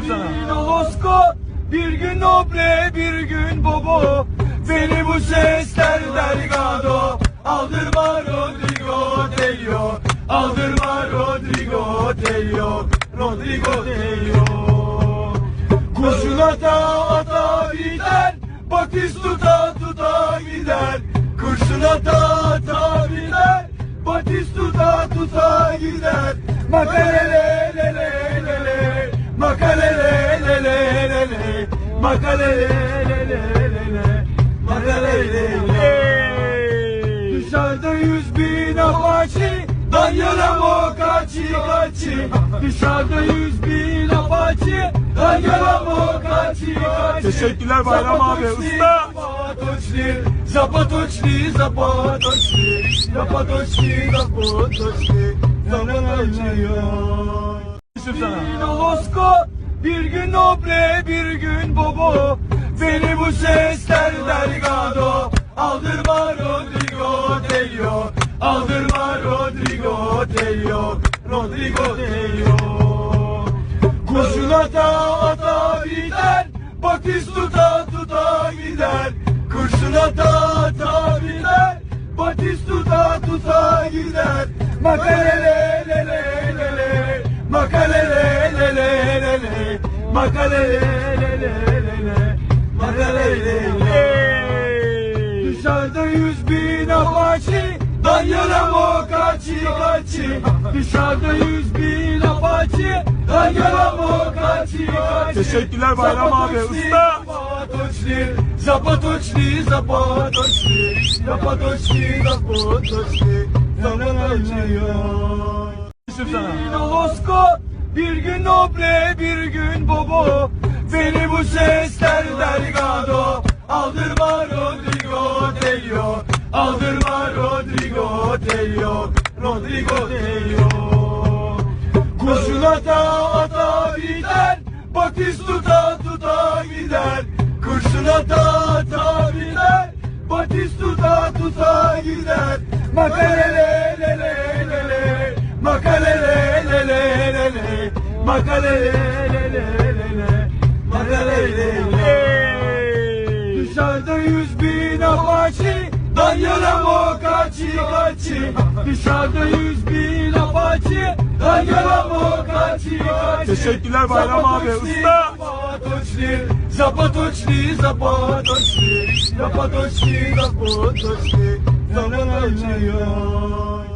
sana. Losko, bir gün noble, bir gün bobo. Beni bu sesler delgado. Aldırma Rodrigo Delio. Aldırma Rodrigo Delio. Rodrigo Delio. Kurşun ata ata biter. Batistuta tuta gider. Kurşun ata ata biter. Batistuta tuta gider. Makalele Makalele le le le le. Makalele le. Dışarıda yüz bin apaçi Danyalamo kaçı kaçı Dışarıda yüz bin apaçi Danyalamo kaçı kaçı Teşekkürler Bayram abi. Usta. Zapatoçli, zapatoçli, zapatoçli Zapatoçli, zapatoçli Yusuf sana. Losko bir gün noble bir gün bobo. Beni bu sesler delgado Aldırma Rodrigo Delio. Aldırma Rodrigo Delio. Rodrigo Delio. Kurşun ata ata biter Batistuta tuta gider. Kurşun ata ata biter Batistuta tuta gider. Makalele le le le Makalele le le le le Makalele le Dışarıda yüz bin apaçi Danyalamo kaçı kaçı. Dışarıda yüz bin apaçi Danyalamo kaçı kaçı. Teşekkürler Bayram abi. Usta. Zapatoçli, zapatoçli, zapatoçli. Zapatoçli, zapatoçli. Zaman acıyor Yusuf sana. Bir gün noble bir gün bobo. Beni bu sesler delgado. Aldırma Rodrigo Delio Aldırma Rodrigo Delio Rodrigo Delio Kurşun ata ata biter. Batistuta tuta gider. Kurşun ata ata biter. Batistuta tuta gider. Makalele Makalele le le le le Makalele le Dışarıda yüz bin apaçi Danyalamo kaçı kaçı Dışarıda yüz bin apaçi Danyalamo kaçı kaçı Teşekkürler Bayram abi. Usta. Zapatoçli, zapatoçli, zapatoçli Zapatoçli, zapatoçli. Acıyor